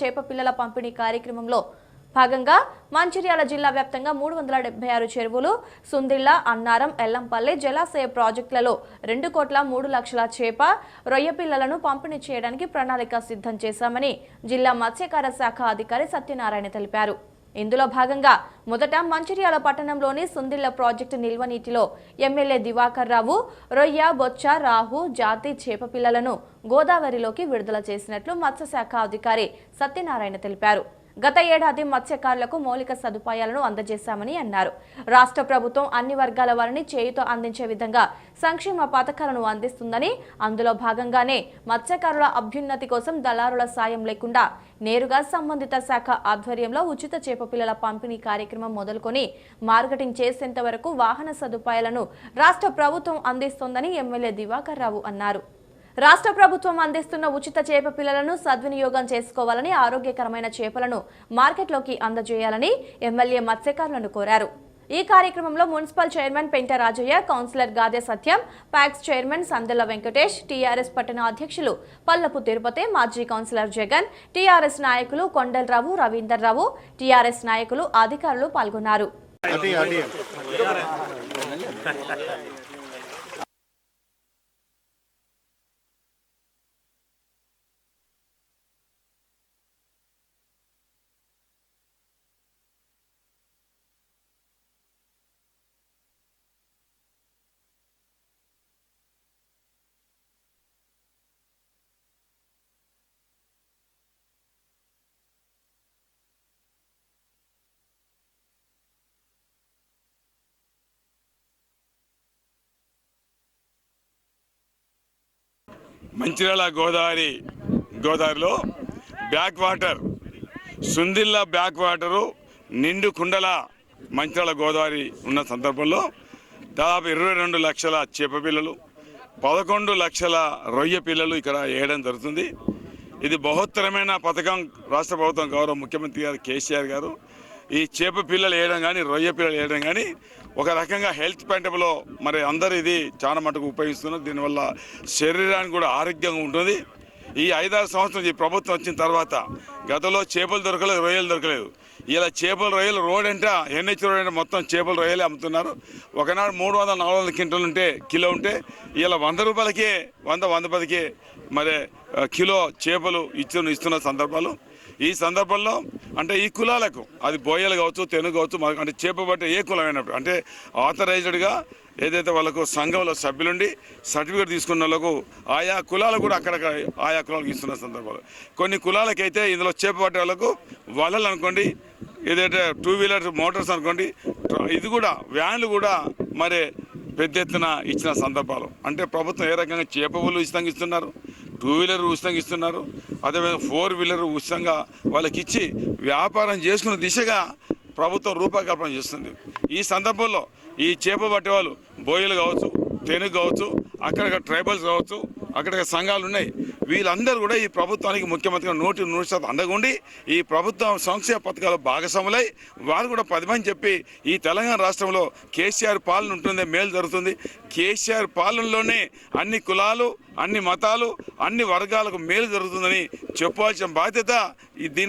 చేప పిల్లల పంపిణీ కార్యక్రమంలో భాగంగా మంచిర్యాల జిల్లా వ్యాప్తంగా మూడు వందల డెబ్బై ఆరు చెరువులు సుందిళ్ళ అన్నారం ఎల్లంపల్లి జలాశయ ప్రాజెక్టులలో రెండు కోట్ల మూడు లక్షల చేప రొయ్య పిల్లలను పంపిణీ చేయడానికి ప్రణాళిక సిద్ధం చేశామని జిల్లా మత్స్యకార శాఖ అధికారి సత్యనారాయణ తెలిపారు. ఇందులో భాగంగా మొదట మంచిర్యాల పట్టణంలోని సుందిళ్ళ ప్రాజెక్టు నిల్వ నీటిలో ఎమ్మెల్యే దివాకర్ రావు రొయ్య బొచ్చ రాహు జాతి చేప పిల్లలను గోదావరిలోకి విడుదల చేసినట్లు మత్స్యశాఖ అధికారి సత్యనారాయణ తెలిపారు. గత ఏడాది మత్స్యకారులకు మౌలిక సదుపాయాలను అందజేశామని అన్నారు. రాష్ట్ర ప్రభుత్వం అన్ని వర్గాల వారిని చేయుతో అందించే విధంగా సంక్షేమ పథకాలను అందిస్తుందని అందులో భాగంగానే మత్స్యకారుల అభ్యున్నతి కోసం దళారుల సాయం లేకుండా నేరుగా సంబంధిత శాఖ ఆధ్వర్యంలో ఉచిత చేప పిల్లల పంపిణీ కార్యక్రమం మొదలుకొని మార్కెటింగ్ చేసేంత వరకు వాహన సదుపాయాలను రాష్ట్ర ప్రభుత్వం అందిస్తోందని ఎమ్మెల్యే దివాకర్ రావు అన్నారు. రాష్ట్ర ప్రభుత్వం అందిస్తున్న ఉచిత చేప పిల్లలను సద్వినియోగం చేసుకోవాలని ఆరోగ్యకరమైన చేపలను మార్కెట్లోకి అందజేయాలని ఎమ్మెల్యే మత్స్యకారులను కోరారు. ఈ కార్యక్రమంలో municipal chairman Penta Rajaiah councillor Gade Satyam PACS chairman Sandela Venkatesh TRS పట్టణ అధ్యక్షులు పల్లపు తిరుపతి మాజీ కౌన్సిలర్ జగన్ టీఆర్ఎస్ నాయకులు కొండలరావు రవీందర్ రావు టీఆర్ఎస్ నాయకులు అధికారులు పాల్గొన్నారు. మంచిర్యాల గోదావరి గోదావరిలో back water Sundilla back water నిండు కుండల మంచిర్యాల గోదావరి ఉన్న సందర్భంలో దాదాపు ఇరవై రెండు లక్షల చేప పిల్లలు పదకొండు లక్షల రొయ్య పిల్లలు ఇక్కడ వేయడం జరుగుతుంది. ఇది బహుత్తరమైన పథకం రాష్ట్ర ప్రభుత్వం గౌరవ ముఖ్యమంత్రి గారు కేసీఆర్ గారు. ఈ చేప పిల్లలు వేయడం కానీ రొయ్య పిల్లలు వేయడం కానీ ఒక రకంగా హెల్త్ పాయింట్లో మరి అందరూ ఇది చాలా మటుకు ఉపయోగిస్తున్నారు. దీనివల్ల శరీరానికి కూడా ఆరోగ్యంగా ఉంటుంది. ఈ ఐదారు సంవత్సరం ఈ ప్రభుత్వం వచ్చిన తర్వాత గతంలో చేపలు దొరకలేదు రొయ్యలు దొరకలేదు. ఇలా చేపలు రొయ్యలు రోడ్ అంట ఎన్హెచ్ రోడ్ అంటే మొత్తం చేపలు రొయ్యలే అమ్ముతున్నారు. ఒకనాడు మూడు వందల నాలుగు వందల క్వింటల్ ఉంటే కిలో ఉంటే ఇలా వంద రూపాయలకే వంద వంద పదికే మరి కిలో చేపలు ఇచ్చిన ఇస్తున్న సందర్భాలు. ఈ సందర్భంలో అంటే ఈ కులాలకు అది బోయలు కావచ్చు తెనుగు కావచ్చు మనకు అంటే చేపబట్టే ఏ కులమైనప్పుడు అంటే ఆథరైజ్డ్గా ఏదైతే వాళ్ళకు సంఘంలో సభ్యులుండి సర్టిఫికేట్ తీసుకున్న వాళ్ళకు ఆయా కులాలు కూడా అక్కడక్కడ ఆయా కులాలకు ఇస్తున్న సందర్భాలు. కొన్ని కులాలకైతే ఇందులో చేపబట్టే వాళ్ళకు వలలు అనుకోండి ఏదైతే టూ వీలర్ మోటార్స్ అనుకోండి ఇది కూడా వ్యాన్లు కూడా మరి పెద్ద ఎత్తున ఇచ్చిన సందర్భాలు. అంటే ప్రభుత్వం ఏ రకంగా చేపవులు ఉచితంగా ఇస్తున్నారు? టూ వీలర్ ఉచితంగా ఇస్తున్నారు. అదేవిధంగా ఫోర్ వీలర్ ఉచితంగా వాళ్ళకి ఇచ్చి వ్యాపారం చేసుకున్న దిశగా ప్రభుత్వం రూపకల్పన చేస్తుంది. ఈ సందర్భంలో ఈ చేప పట్టే వాళ్ళు బోయలు కావచ్చు తెనుగు కావచ్చు అక్కడ ట్రైబల్స్ కావచ్చు అక్కడ సంఘాలు ఉన్నాయి. వీళ్ళందరూ కూడా ఈ ప్రభుత్వానికి ముఖ్యమంత్రిగా నూటి నూరు శాతం అందగుండి ఈ ప్రభుత్వం సంక్షేమ పథకాలు భాగస్వాములై వారు కూడా పది మంది చెప్పి ఈ తెలంగాణ రాష్ట్రంలో కేసీఆర్ పాలన ఉంటుంది మేలు జరుగుతుంది. కేసీఆర్ పాలనలోనే అన్ని కులాలు అన్ని మతాలు అన్ని వర్గాలకు మేలు జరుగుతుందని చెప్పాల్సిన బాధ్యత ఈ దీని